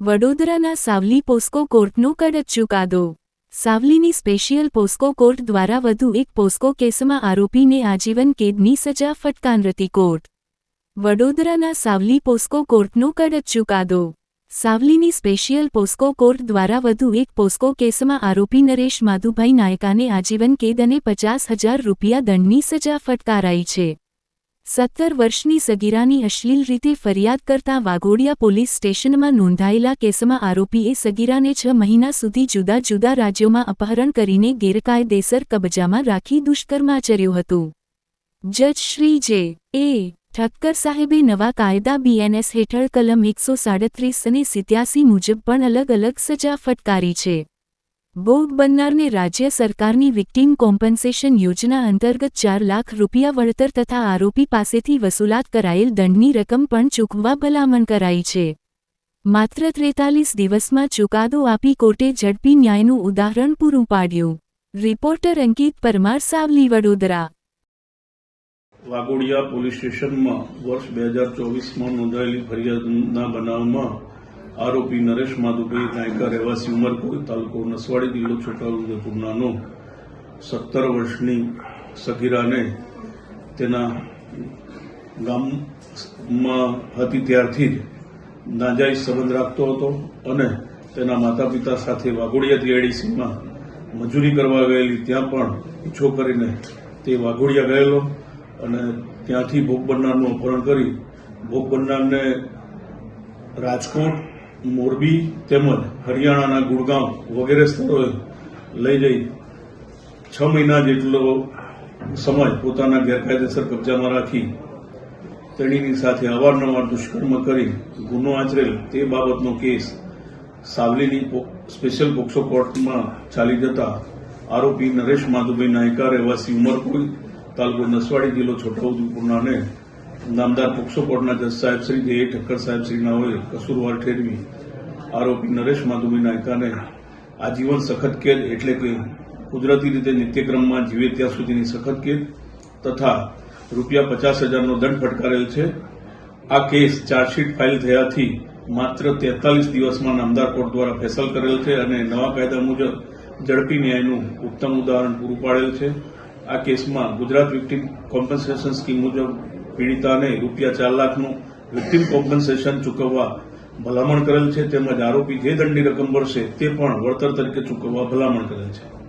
વડોદરાના સાવલી પોસ્કો કોર્ટનો કડક ચુકાદો. સાવલીની સ્પેશિયલ પોસ્કો કોર્ટ દ્વારા વધુ એક પોસ્કો કેસમાં આરોપીને આજીવન કેદની સજા ફટકારતી કોર્ટ. વડોદરાના સાવલી પોસ્કો કોર્ટનો કડક ચુકાદો. સાવલીની સ્પેશિયલ પોસ્કો કોર્ટ દ્વારા વધુ એક પોસ્કો કેસમાં આરોપી નરેશ માધુભાઈ નાયકાને આજીવન કેદ અને પચાસ હજાર રૂપિયા દંડની સજા ફટકારાઈ છે. સત્તર વર્ષની સગીરાની અશ્લીલ રીતે ફરિયાદ કરતા વાઘોડિયા પોલીસ સ્ટેશનમાં નોંધાયેલા કેસમાં આરોપીએ સગીરાને છ મહિના સુધી જુદા જુદા રાજ્યોમાં અપહરણ કરીને ગેરકાયદેસર કબજામાં રાખી દુષ્કર્માચર્યું હતું. જજ શ્રી જે. એ. ઠક્કર સાહેબે નવા કાયદા બીએનએસ હેઠળ કલમ એકસો સાડત્રીસ અને સિત્યાસી મુજબ પણ અલગ અલગ સજા ફટકારી છે. ભોગ બનનારને રાજ્ય સરકારની વિક્ટીમ કોમ્પન્સેશન યોજના અંતર્ગત ચાર લાખ રૂપિયા વળતર તથા આરોપી પાસેથી વસૂલાત કરાયેલ દંડની રકમ પણ ચૂકવવા ભલામણ કરાઈ છે. માત્ર ત્રેતાલીસ દિવસમાં ચુકાદો આપી કોર્ટે ઝડપી ન્યાયનું ઉદાહરણ પૂરું પાડ્યું. રિપોર્ટર અંકિત પરમાર, સાવલી, વડોદરા. વાઘોડિયા પોલીસ સ્ટેશનમાં વર્ષ બે હજાર ચોવીસમાં નોંધાયેલી ફરિયાદના બનાવમાં આરોપી નરેશ માધુભાઈ નાયકા રહેવાસી ઉમરકોટ તાલુકો નસવાડી જિલ્લો છોટાઉદેપુરનાનો સત્તર વર્ષની સગીરાને તેના ગામમાં હતી ત્યારથી જ નાજાઈ સંબંધ રાખતો હતો અને તેના માતા પિતા સાથે વાઘોડિયા ટીઆઈડીસીમાં મજૂરી કરવા ગયેલી ત્યાં પણ પીછો કરીને તે વાઘોડિયા ગયેલો અને ત્યાંથી ભોગ બનનારનું અપહરણ કરી ભોગ બનનારને રાજકોટ મોરબી તેમજ હરિયાણાના ગુડગાંવ વગેરે સ્થળોએ લઈ જઈ છ મહિના જેટલો સમય પોતાના ગેરકાયદેસર કબજામાં રાખી તેણીની સાથે અવારનવાર દુષ્કર્મ કરી ગુનો આચરેલ તે બાબતનો કેસ સાવલીની સ્પેશિયલ પોક્સો કોર્ટમાં ચાલી જતા આરોપી નરેશ માધુભાઈ નાયકા રહેવાસી ઉમરપુર તાલુકો નસવાડી જિલ્લો છોટાઉદેપુરનાને નામદાર પોક્સો કોર્ટના જજ સાહેબ શ્રી, જે ઠક્કર સાહેબ શ્રીનાઓએ કસૂરવાર ઠેરવી આરોપી નરેશ માધુમી નાયકાને આજીવન સખત કેદ એટલે કે કુદરતી રીતે નિત્યક્રમમાં જીવે ત્યાં સુધીની સખત કેદ તથા રૂપિયા પચાસ હજારનો દંડ ફટકારેલ છે. આ કેસ ચાર્જશીટ ફાઇલ થયાથી માત્ર તેતાલીસ દિવસમાં નામદાર કોર્ટ દ્વારા ફેસલ કરેલ છે અને નવા કાયદા મુજબ ઝડપી ન્યાયનું ઉત્તમ ઉદાહરણ પૂરું પાડેલ છે. આ કેસમાં ગુજરાત વિક્ટીમ કોમ્પન્સેશન સ્કીમ મુજબ પીડિતાને રૂપિયા ચાર લાખનું વિક્ટીમ કોમ્પન્સેશન ચૂકવવા ભલામણ કરેલ છે, તેમજ આરોપી જે દંડની રકમ ભરશે તે પણ વળતર તરીકે ચૂકવવા ભલામણ કરેલ છે.